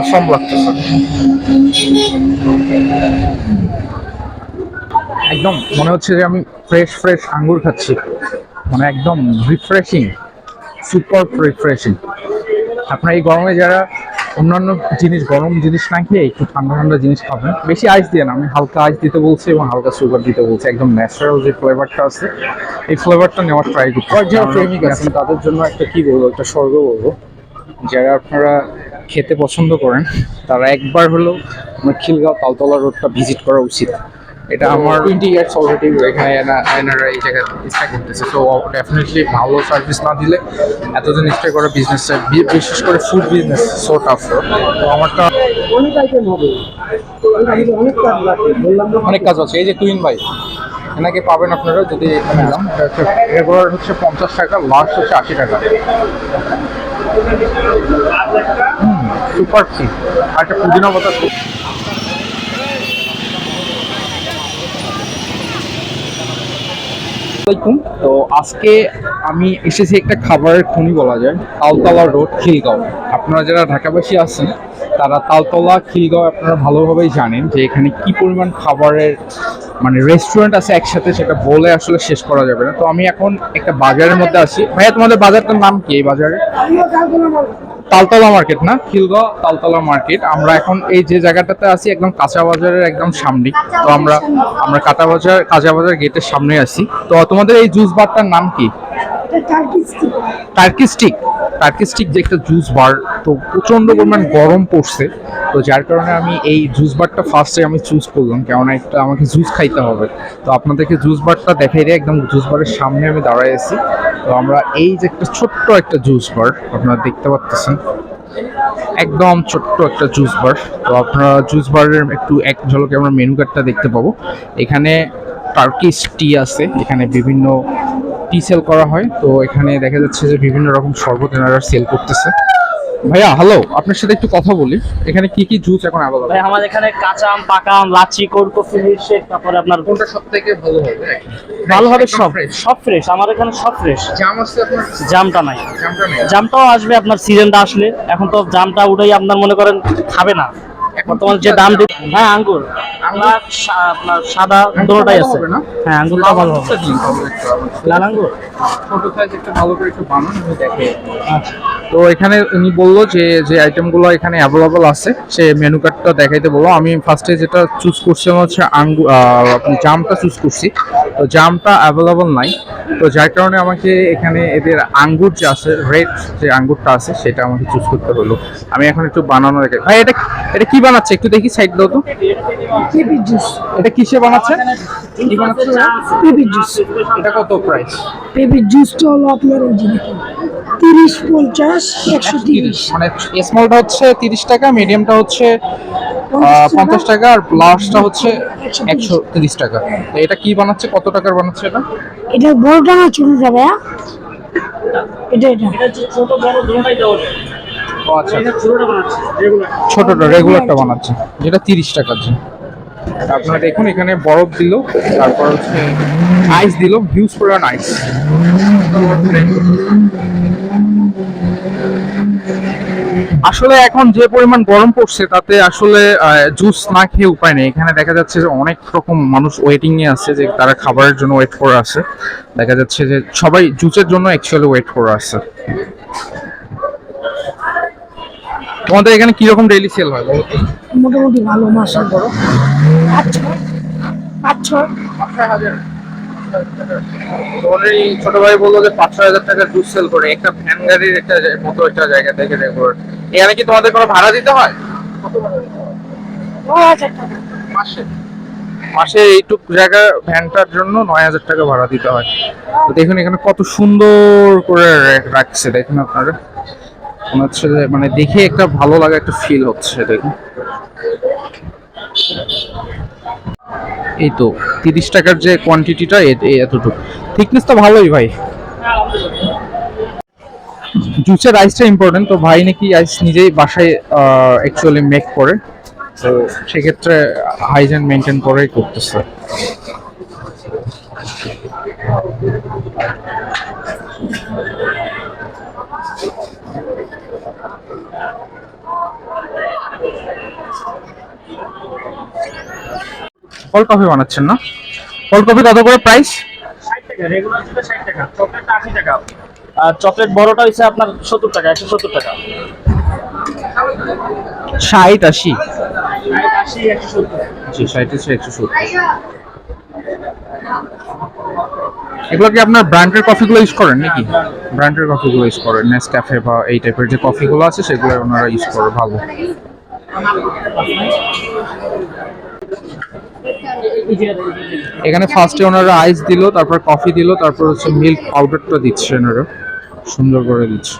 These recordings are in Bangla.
অসম লাগতেছে। একদম মনে হচ্ছে যে আমি ফ্রেশ ফ্রেশ আঙ্গুর খাচ্ছি। মানে একদম রিফ্রেশিং সুপার রিফ্রেশিং আপনার এই গরমে যারা অন্যান্য জিনিস গরম জিনিস না খেয়ে একটু ঠান্ডা ঠান্ডা জিনিস খাবেন বেশি আইস দিয়ে না আমি হালকা আইস দিতে বলছি এবং হালকা সুগার দিতে বলছি। একদম ন্যাচারাল যে ফ্লেভারটা আছে এই ফ্লেভারটা নেওয়ার ট্রাই করতে যারা প্রেমিক আছেন তাদের জন্য একটা কি বলব একটা স্বর্গ বলব। যারা আপনারা খেতে পছন্দ করেন তারা একবার হলেও আমার খিলগাঁও তালতলা রোডটা ভিজিট করা উচিত। এটা আমার টোয়েন্টি ইয়ার্স অলরেডি এখানে এনা- এনারা এই জায়গায় স্টে করতেছে। তো ডেফিনেটলি ভালো সার্ভিস না দিলে এতদিন স্টে করা বিজনেস বিশেষ করে ফুড বিজনেস সো টাফ তো আমারটা অনেক আইটেম হবে। অনেক কাজ বললাম না। অনেক কাজ আছে। এই যে টুইন ভাই এনাকে পাবেন আপনারা যদি এখানে যান রেগুলার হচ্ছে পঞ্চাশ টাকা লাস্ট হচ্ছে আশি টাকা। সুপার চিপ আর একটা পুদিনা পাতা। আসসালামাইকুম তো আজকে আমি এসেছি একটা খাবারের খনি বলা যায়, আলতলা রোড, খিলগাঁও আপনারা যারা ঢাকাবাসী আছেন তারা তালতলা, খিলগাঁও আপনারা ভালোভাবেই জানেন যে এখানে কি পরিমাণ খাবারের মানে রেস্টুরেন্ট আছে একসাথে সেটা বলে আসলে শেষ করা যাবে না। তো আমি এখন একটা বাজারের মধ্যে আছি। ভাইয়া, তোমাদের বাজারটার নাম কি এই বাজারে? তালতলা মার্কেট না? খিলগাঁও তালতলা মার্কেট। আমরা এখন এই যে জায়গাটাতে আছি, একদম কাঁচা বাজারের একদম সামনে। তো আমরা আমরা কাঁচা বাজার কাঁচা বাজার গেটের সামনে আছি। তো তোমাদের এই জুস বারটার নাম কি? টার্কিস্টিক টার্কিস্টিক যে একটা জুস বার তো প্রচণ্ড পরিমাণ গরম পড়ছে। তো যার কারণে আমি এই জুস বারটা ফার্স্টে আমি চুজ করলাম, কেননা একটা আমাকে জুস খাইতে হবে। তো আপনাদেরকে জুস বারটা দেখাই দিয়ে একদম জুস বারের সামনে আমি দাঁড়ায় আছি। তো আমরা এই যে একটা ছোট্ট একটা জুস বার আপনারা দেখতে পাচ্ছেন। একদম ছোট্ট একটা জুস বার তো আপনারা জুস বারের একটু এক ঝলকে আমরা মেনু কার্ডটা দেখতে পাবো। এখানে টার্কিশ টি আছে, এখানে বিভিন্ন টি সেল করা হয় তো এখানে দেখা যাচ্ছে যে বিভিন্ন রকম শরবত এনারা সেল করতেছে। ভাইয়া হ্যালো আপনার সাথে একটু কথা বলি। এখানে কি কি জুস এখন অ্যাভেলেবল ভাই আমাদের এখানে কাঁচা আম পাকা আম লাচি কোল্ড কফি মিল্কশেক তারপরে আপনার কোনটা সব থেকে ভালো হবে? ভালো হবে সব। সব ফ্রেশ আমার এখানে সব ফ্রেশ জাম আছে আপনার? জামটা নাই। জামটা নেই। জামটাও আসবে আপনার সিজনটা আসলে। এখন তো জামটা উঠেই আপনার মনে করেন খাবে না। বর্তমান যে দাম হ্যাঁ আঙ্গুর। আপনার আপনার সাদা দুটোটাই আছে। হ্যাঁ আঙ্গুরটা ভালো হবে। লাল আঙ্গুর? ছোট সাইজ একটা ভালো করে একটু বানান আমি দেখে তো এখানে উনি বলল যে যে আইটেমগুলো এখানে অ্যাভেলেবল আছে সে মেনু কার্ডটা দেখাইতে বলল। আমি ফার্স্টে যেটা চুজ করছিলাম হচ্ছে আঙ্গু আহ, আপনি জামটা চুজ করছি। তো জামটা অ্যাভেলেবল নাই। তো যার কারণে আমাকে এখানে এদের আঙ্গুর যে আছে রেড যে আঙ্গুরটা আছে সেটা আমাকে চুজ করতে হলো। আমি এখন একটু বানানো দেখে ভাই এটা এটা কি বানাচ্ছে? একটু দেখি সাইড দাও তো। এটা কিসে বানাচ্ছে? কি বানাচ্ছে? পেঁপে জুস এটা কত প্রাইস পেঁপে জুসটা হলো আপনার তিরিশ পঞ্চাশ একশো তিরিশ। মানে স্মলটা হচ্ছে তিরিশ টাকা মিডিয়ামটা হচ্ছে পঞ্চাশ টাকা। আর লাস্টটা হচ্ছে একশো তিরিশ। টাকা। এটা কি বানাচ্ছে? কত টাকার বানাচ্ছে এটা? এটা বড়টা না ছোটটা ভাইয়া? এটা এটা। ছোট বড় দুটোটাই দেওয়া যায় ও আচ্ছা। এটা ছোটটা বানাচ্ছে ছোটটা রেগুলারটা বানাচ্ছে। যেটা তিরিশ টাকার যে আপনারা দেখুন এখানে বরফ দিল তারপর হচ্ছে আইস দিল হিউজ পরিমাণ আইস আসলে এখন যে পরিমাণ গরম পড়ছে তাতে আসলে জুস না খেয়ে উপায় নেই। এখানে দেখা যাচ্ছে যে অনেক রকম মানুষ ওয়েটিং এ আছে যে তারা খাবারের জন্য ওয়েট করে আছে। দেখা যাচ্ছে যে সবাই জুসের জন্য অ্যাকচুয়ালি ওয়েট করে আছে। তোমাদের এখানে কীরকম ডেইলি সেল হয় মোটামুটি ভালো মাসা বড়। পাঁচ ছয় ছোট ভাই বলল যে পাঁচ ছয় হাজার টাকার জুস সেল করে। একটা ভ্যান গাড়ির একটা মতো একটা জায়গা থেকে রেকর্ড এখানে কি তোমাদের কোনো ভাড়া দিতে হয়? মাসে মাসে এইটুক জায়গা ভ্যানটার জন্য নয় হাজার টাকা ভাড়া দিতে হয়। তো দেখুন এখানে কত সুন্দর করে রাখছে, দেখুন আপনারা। মনে হচ্ছে যে মানে দেখে একটা ভালো লাগা একটা ফিল হচ্ছে, দেখুন। এই তো, তিরিশ টাকার যে কোয়ান্টিটিটা এতটুকু। থিকনেস তো ভালোই ভাই। জুসের আইসটা ইম্পর্টেন্ট তো ভাই নাকি আইস নিজেই বাসায় অ্যাকচুয়ালি মেক করে। তো সেক্ষেত্রে হাইজেন মেনটেন করেই করতেছে। কল কফি বানাচ্ছেন না? কল কফি কত করে প্রাইস ষাট টাকা রেগুলার ষাট টাকা, চকলেটটা আশি টাকা। আর চকলেট বড়টা হচ্ছে আপনার সত্তর টাকা একশো সত্তর টাকা। ষাট আশি। আশি জি ষাট আছে একশো সত্তর। এগুলো কি আপনার ব্র্যান্ডের কফিগুলো ইউজ করেন নাকি? ব্র্যান্ডের কফিগুলো ইউজ করেন নেসক্যাফে বা এই টাইপের যে কফিগুলো আছে সেগুলো ওনারা ইউজ করে ভালো। এখানে ফার্স্টে ওনারা আইস দিল তারপর কফি দিল তারপর হচ্ছে মিল্ক পাউডারটা দিচ্ছে ওনারা সুন্দর করে দিচ্ছে।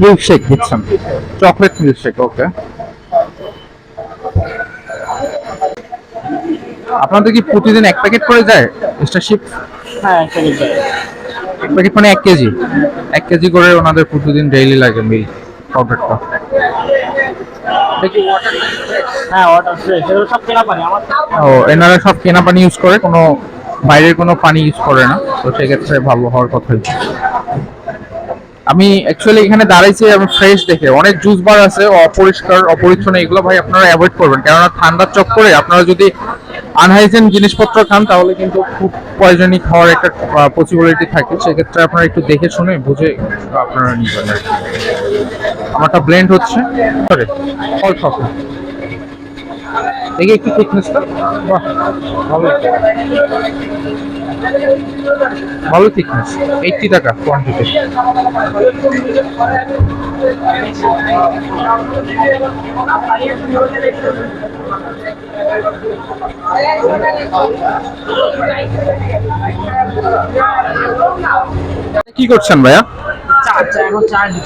মিল্কশেক দিচ্ছেন। চকলেট মিল্কশেক ওকে আপনাদের কি প্রতিদিন এক প্যাকেট করে যায় স্টারশিপ হ্যাঁ একটা মিলবে এক প্যাকেট মানে এক কেজি? এক কেজি করে ওনাদের প্রতিদিন ডেইলি লাগে মিল্ক পাউডারটা হ্যাঁ এনারা সব কেনা পানি ইউজ করে, কোনো বাইরের কোনো পানি ইউজ করে না। তো সেক্ষেত্রে ভালো হওয়ার কথাই আমি অ্যাকচুয়ালি এখানে দাঁড়াইছি, আমি ফ্রেশ দেখে। অনেক জুস বার আছে, অপরিষ্কার, অপরিচ্ছন্ন, এগুলো ভাই আপনারা অ্যাভয়েড করবেন। কেননা ঠান্ডার চক্করে আপনারা যদি আনহাইজেন জিনিসপত্র খান, তাহলে কিন্তু খুব পয়জনিক খাওয়ার একটা পসিবিলিটি থাকে। সেক্ষেত্রে আপনারা একটু দেখে শুনে বুঝে আপনারা নিবেন। আমারটা ব্লেন্ড হচ্ছে। সরি অল কফি দেখি একটু থিকনেসটা বাহ, ভালো। ভালো থিকনেস এইটটি টাকা কোয়ান্টিটি কি করছেন ভাইয়া?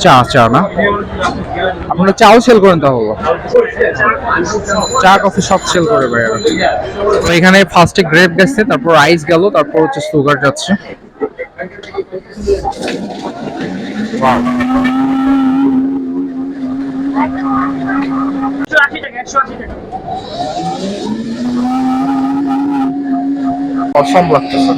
চা চা না? আপনারা চাও সেল করেন তাহলে। চা কফি সব সেল করে ভাইয়া তো এখানে ফার্স্টে গ্রেপ গেছে তারপর আইস গেল তারপর হচ্ছে সুগার যাচ্ছে। অসম লাগতেছে।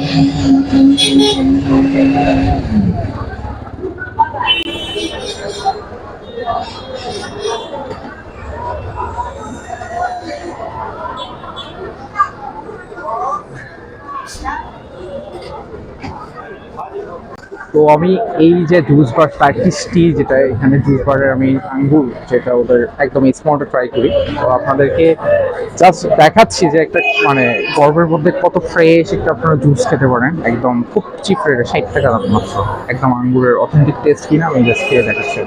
তো আমি এই যে জুস বার টার্কিশ যেটা এখানে জুস বারের আমি আঙ্গুর, যেটা ওদের একদম স্মার্টে ট্রাই করি। তো আপনাদেরকে জাস্ট দেখাচ্ছি যে একটা মানে গর্বের মধ্যে কত ফ্রেশ একটা আপনারা জুস খেতে পারেন। একদম খুব চিপ রেটে ষাট টাকা দাম মাত্র। একদম আঙ্গুরের অথেন্টিক টেস্ট কিনা আমি জাস্ট খেয়ে দেখাচ্ছি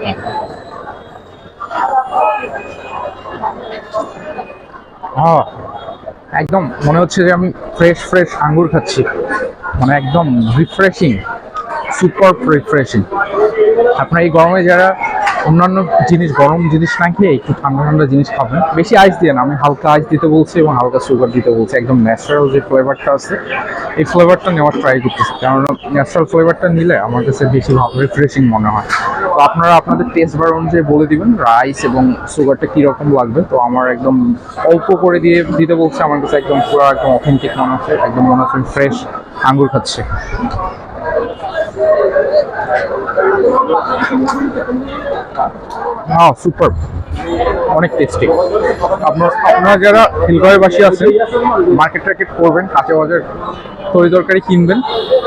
একদম মনে হচ্ছে যে আমি ফ্রেশ ফ্রেশ আঙ্গুর খাচ্ছি। মানে একদম রিফ্রেশিং সুপার রিফ্রেশিং আপনার এই গরমে যারা অন্যান্য জিনিস, গরম জিনিস না খেয়ে একটু ঠান্ডা ঠান্ডা জিনিস খাবেন, বেশি আইস দিয়ে না, আমি হালকা আইস দিতে বলছি এবং হালকা সুগার দিতে বলছি, একদম ন্যাচারাল যে ফ্লেভারটা আছে, এই ফ্লেভারটা নেওয়ার ট্রাই করতেছি, কারণ ন্যাচারাল ফ্লেভারটা নিলে আমার কাছে বেশি ভালো রিফ্রেশিং মনে হয়। তো আপনারা আপনাদের টেস্ট বার অনুযায়ী বলে দিবেন রাইস এবং সুগারটা কীরকম লাগবে, তো আমার একদম অল্প করে দিয়ে দিতে বলছে, আমার কাছে একদম পুরো একদম অথেন্টিক মনে হচ্ছে, একদম মনে হচ্ছে ফ্রেশ আঙ্গুর খাচ্ছে। হ্যাঁ সুপার অনেক টেস্টি আপনার, আপনারা যারা খিলগাঁওবাসী আছেন মার্কেট টার্কেট করবেন, কাঁচা বাজার তরি তরকারি কিনবেন,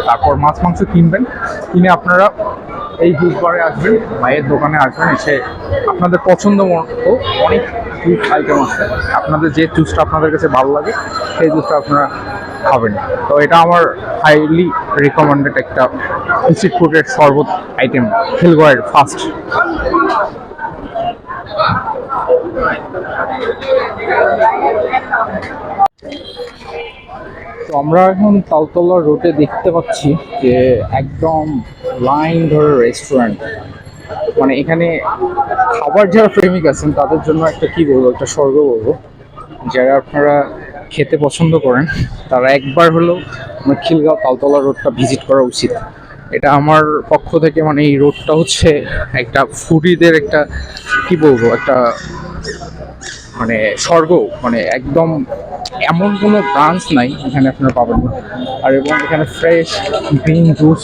তারপর মাছ মাংস কিনবেন, কিনে আপনারা এই জুস বারে আসবেন, মায়ের দোকানে আসবেন, এসে আপনাদের পছন্দ মতো অনেক আইটেম আছে। আপনাদের যে জুসটা আপনাদের কাছে ভালো লাগে, সেই জুসটা আপনারা খাবেন। তো এটা আমার হাইলি রিকমেন্ডেড একটা স্ট্রিট ফুডের শরবত আইটেম খিলগড়ের ফার্স্ট তো আমরা এখন তালতলা রোডে দেখতে পাচ্ছি যে একদম লাইন ধরে রেস্টুরেন্ট মানে এখানে খাবার যারা প্রেমিক আছেন, তাদের জন্য একটা কি বলব, একটা স্বর্গ বলব। যারা আপনারা খেতে পছন্দ করেন, তারা একবার হলেও আমার খিলগাঁও তালতলা রোডটা ভিজিট করা উচিত। এটা আমার পক্ষ থেকে মানে এই রোডটা হচ্ছে একটা ফুডিদের একটা, কি বলব, একটা মানে স্বর্গ মানে একদম এমন কোনো ব্রাঞ্চ নাই এখানে আপনারা পাবেন। না আর এবং এখানে ফ্রেশ গ্রিন জুস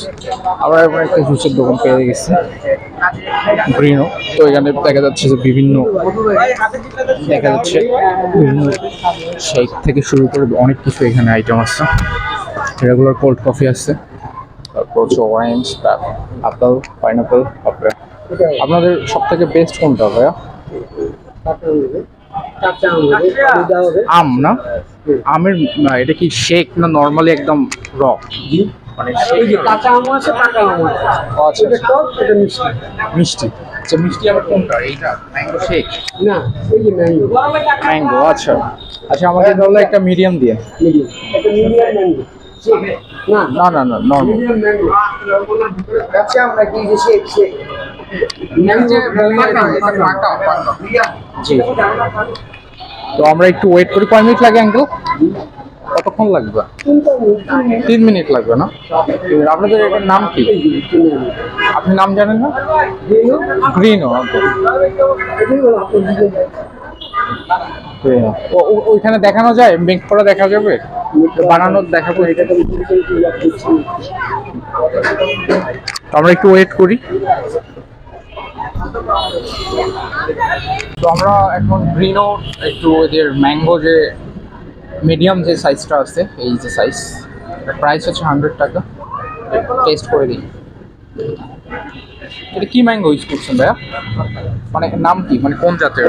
আবার এবার একটা জুসের দোকান পেয়ে গেছে। গ্রিনও তো এখানে দেখা যাচ্ছে যে বিভিন্ন দেখা যাচ্ছে বিভিন্ন শেক থেকে শুরু করে অনেক কিছু এখানে আইটেম আছে। রেগুলার কোল্ড কফি আছে। তারপর হচ্ছে অরেঞ্জ আপেল পাইনাপেল আপনাদের সব থেকে বেস্ট কোনটা ভাইয়া? আম না? আমের না, এটা কি শেক না নর্মালি একদম র মানে কাঁচা আম আছে পাকা আম আছে। আচ্ছা আচ্ছা। টক এটা মিষ্টি। মিষ্টি। আচ্ছা মিষ্টি আবার কোনটা? এইটা ম্যাঙ্গো শেক? না ওই যে ম্যাঙ্গো ম্যাঙ্গো আচ্ছা। আচ্ছা আমাকে তাহলে একটা মিডিয়াম দিয়ে। মিডিয়াম ম্যাঙ্গো না না না না নর্মাল মিডিয়াম ম্যাঙ্গো কাঁচা আম নাকি যে শেক শেক? জি। তো আমরা একটু ওয়েট করি। কয় মিনিট লাগে আঙ্কেল কতক্ষণ লাগবে? তিন মিনিট লাগবে না? আপনাদের এটার নাম কি? আপনি নাম জানেন না? ও- ওইখানে দেখানো যায়? মেক করা দেখা যাবে? বানানোর দেখাবো আমরা একটু ওয়েট করি। তো আমরা এখন গ্রিনও একটু ওদের ম্যাঙ্গো যে মিডিয়াম যে সাইজটা আছে এই যে সাইজ প্রাইস হচ্ছে হান্ড্রেড টাকা। টেস্ট করে দিই এটা কি ম্যাঙ্গো ইউজ করছেন ভাইয়া? মানে নাম কি? মানে কোন জাতের?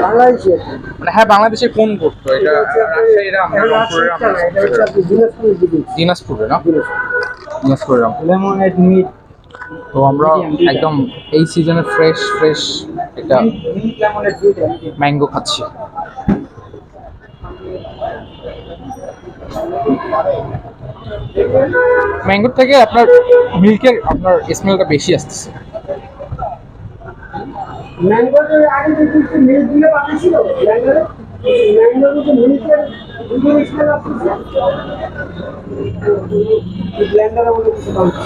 মানে হ্যাঁ বাংলাদেশের কোন করতো এটা না? দিনাজপুরে। না দিনাজপুরের মিট তো আমরা একদম এই সিজনে ফ্রেশ ফ্রেশ মিট ম্যাঙ্গো খাচ্ছি। ম্যাঙ্গোর থেকে আপনার মিল্কের আপনার স্মেলটা বেশি আসতেছে। ম্যাঙ্গোর আগে মিল্ক দিয়ে বানিয়েছিল? ম্যাঙ্গোর মিল্কের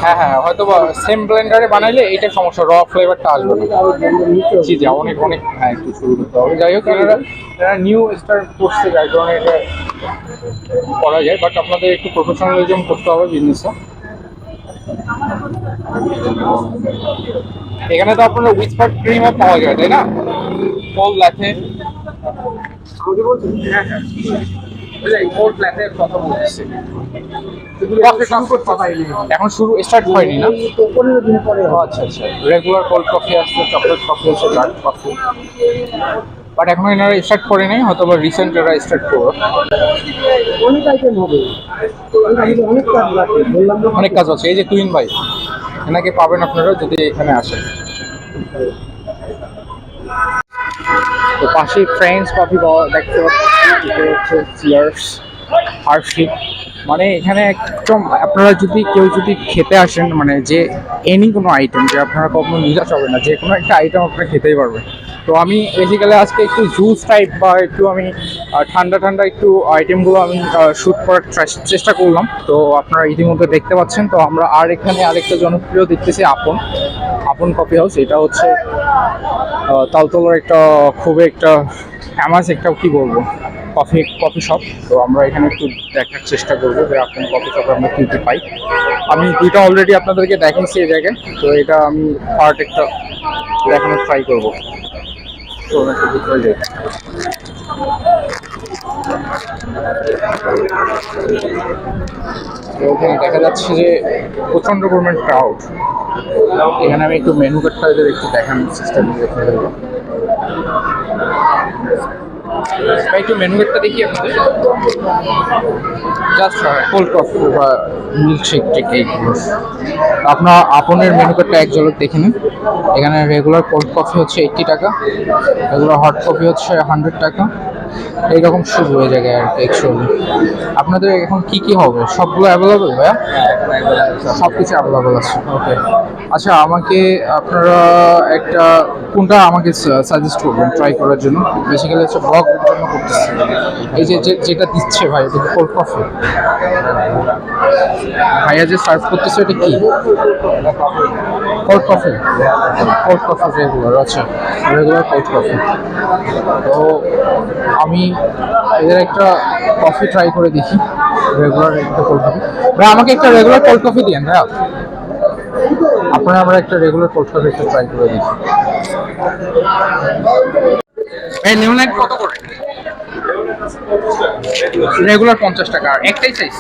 হ্যাঁ হ্যাঁ হয়তো সেম ব্লেন্ডারে বানাইলে এইটা সমস্যা র ফ্লেভারটা আসবে না। জি জি অনেক অনেক হ্যাঁ একটু শুরু করতে হবে। যাই হোক এনারা এনারা নিউ স্টার্ট করছে যার কারণে এটা করা যায় বাট আপনাদের একটু প্রফেশনালিজম করতে হবে বিজনেসটা এখানে তো আপনার উইসপার ক্রিমও পাওয়া যায় তাই না? আমাকে বলছেন? হ্যাঁ হ্যাঁ। কথা বলতেছি। এখন শুরু স্টার্ট হয়নি না? পনেরো দিন পরে আচ্ছা আচ্ছা। রেগুলার কোল্ড কফি আসছে চকলেট কফি আছে ডার্ক কফি বাট এখন এনারা স্টার্ট করে নেই হয়তো বা রিসেন্ট এরা স্টার্ট করবে অনেক আইটেম হবে। অনেক কাজ আছে এই যে টুইন ভাই এনাকে পাবেন আপনারা যদি এখানে আসেন। তো পাশে ফ্রেন্ডস কফি পাওয়া দেখতে পাচ্ছি এটা মানে এখানে একদম আপনারা যদি কেউ যদি খেতে আসেন মানে যে এনি কোনো আইটেম যে আপনারা কখনো নিরাশ হবে না, যে কোনো একটা আইটেম আপনারা খেতেই পারবেন। তো আমি বেসিক্যালি আজকে একটু জুস টাইপ বা একটু আমি ঠান্ডা ঠান্ডা একটু আইটেমগুলো আমি শ্যুট করার চেষ্টা করলাম। তো আপনারা ইতিমধ্যে দেখতে পাচ্ছেন, তো আমরা আর এখানে আরেকটা জনপ্রিয় দেখতেছি আপন আপন কফি হাউস এটা হচ্ছে তালতলার একটা খুবই একটা ফেমাস একটা, কি বলব? কফি কফি শপ তো আমরা এখানে একটু দেখার চেষ্টা করব যে আপনার কফি শপে আমরা কী কী পাই। আমি দুইটা অলরেডি আপনাদেরকে দেখাচ্ছি এই জায়গায়। তো এটা আমি পার্ট একটা দেখানোর ট্রাই করব। তো ওখানে দেখা যাচ্ছে যে প্রচণ্ড পরিমাণ ক্রাউড এখানে আমি একটু মেনু কার্ডটা একটু দেখানোর চেষ্টা করি। একটু মেনু কার্ডটা দেখি আপনাদের। জাস্ট কোল্ড কফি বা মিল্কশেক টেক এইগুলো আপনার আপনের মেনু কার্ডটা এক জলক দেখে নিন। এখানে রেগুলার কোল্ড কফি হচ্ছে এইটি টাকা রেগুলার হট কফি হচ্ছে হান্ড্রেড টাকা। এইরকম শুরু হয়ে যায় আর কি আপনাদের এখন কি কি হবে? সবগুলো অ্যাভেলেবেল ভাইয়া? সব কিছু অ্যাভেলেবেল আছে ওকে আচ্ছা আমাকে আপনারা একটা, কোনটা আমাকে সাজেস্ট করবেন ট্রাই করার জন্য? বেসিক্যালি হচ্ছে ব্লগ করতেছি। এই যে, যে- যেটা দিচ্ছে ভাই, এটা কোল্ড কফি ভাইয়া যে সার্ভ করতেছে এটা কি? Cold coffee cold coffee regular আচ্ছা রেগুলার কোল্ড কফি তো আমি এদের একটা কফি ট্রাই করে দেখি। রেগুলার একটা কোল্ড কফি ভাই, আমাকে একটা রেগুলার কোল্ড কফি দিন ভাইয়া। আপনারা আমরা একটা রেগুলার কোল্ড কফি একটা ট্রাই করে দেখি। এই লিমোনেড কত করে? রেগুলার পঞ্চাশ টাকা, আর একটাই সাইজ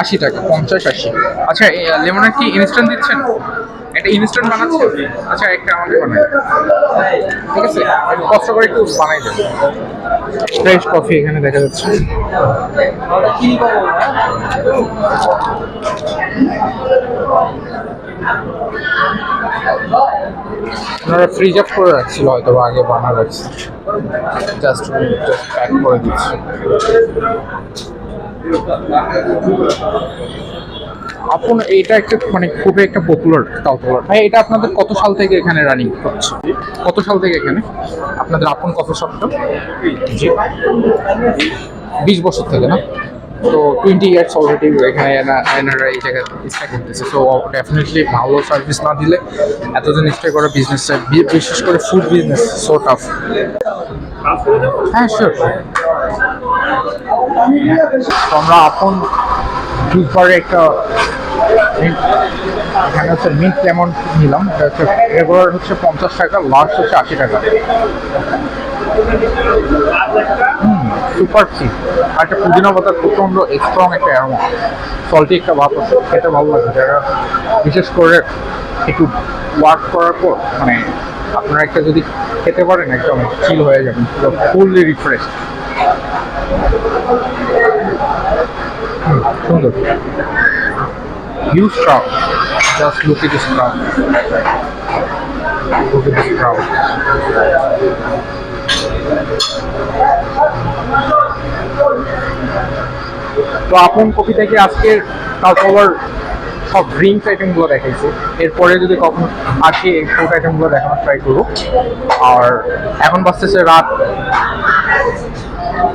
আশি টাকা, পঞ্চাশ আশি। আচ্ছা লেমনের কি ইনস্ট্যান্ট দিচ্ছেন? এটা ইনস্ট্যান্ট বানাচ্ছেন আচ্ছা একটা আমাকে বানাই। ঠিক আছে? কষ্ট করে একটু বানাই দেন ফ্রেশ কফি এখানে দেখা যাচ্ছে। ওনারা ফ্রিজ আপ করে রাখছিল হয়তো বা আগে বানা রাখছে জাস্ট জাস্ট প্যাক করে দিচ্ছে। আপন এটা একটা মানে খুবই একটা পপুলার কালকুলার ভাই এটা আপনাদের কত সাল থেকে এখানে রানিং হচ্ছে কত সাল থেকে এখানে? আপনাদের আপন কত শপটা বিশ বছর থেকে না? তো টোয়েন্টি ইয়ার্স অলরেডি এখানে এনা- এনারা এই জায়গায় স্টে করতেছে। সো ডেফিনেটলি ভালো সার্ভিস না দিলে এতদিন স্টে করা বিজনেস বিশেষ করে ফুড বিজনেস সো টাফ হ্যাঁ শিওর আমরা আপন বারে একটা, এখানে হচ্ছে মিন্ট লেমন নিলাম। এটা হচ্ছে রেগুলার হচ্ছে পঞ্চাশ টাকা লাস্ট হচ্ছে আশি টাকা। সুপার চিপ আর একটা পুদিনা পাতার প্রচণ্ড স্ট্রং একটা অ্যারোমা সল্টি একটা ভাব আছে, খেতে ভালো লাগে। যারা বিশেষ করে একটু ওয়ার্ক করার পর মানে আপনারা একটা যদি খেতে পারেন, একদম চিল হয়ে যাবেন ফুললি রিফ্রেশ সুন্দর Huge crowd. Just look at this crowd. Look at this crowd. তো আপন কফি থেকে আজকের তারপর সব ড্রিঙ্কস আইটেমগুলো দেখাইছে এরপরে যদি কখনো আসি এই ফুড আইটেমগুলো দেখানোর ট্রাই করব আর এখন বাসতেছে রাত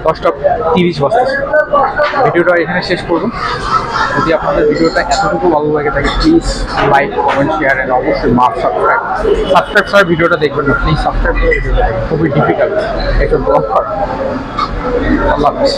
দশটা তিরিশ বাজতেছে ভিডিওটা এখানে শেষ করব। যদি আপনাদের ভিডিওটা এতটুকু ভালো লাগে থাকে please like comment share and অবশ্যই মাস সাবস্ক্রাইব সাবস্ক্রাইব ছাড়া ভিডিওটা দেখবেন না। প্লিজ সাবস্ক্রাইব করে ভিডিওটা দেখবেন। খুবই ডিফিকাল্ট একটা ব্লগ করা আল্লাহ হাফিজ।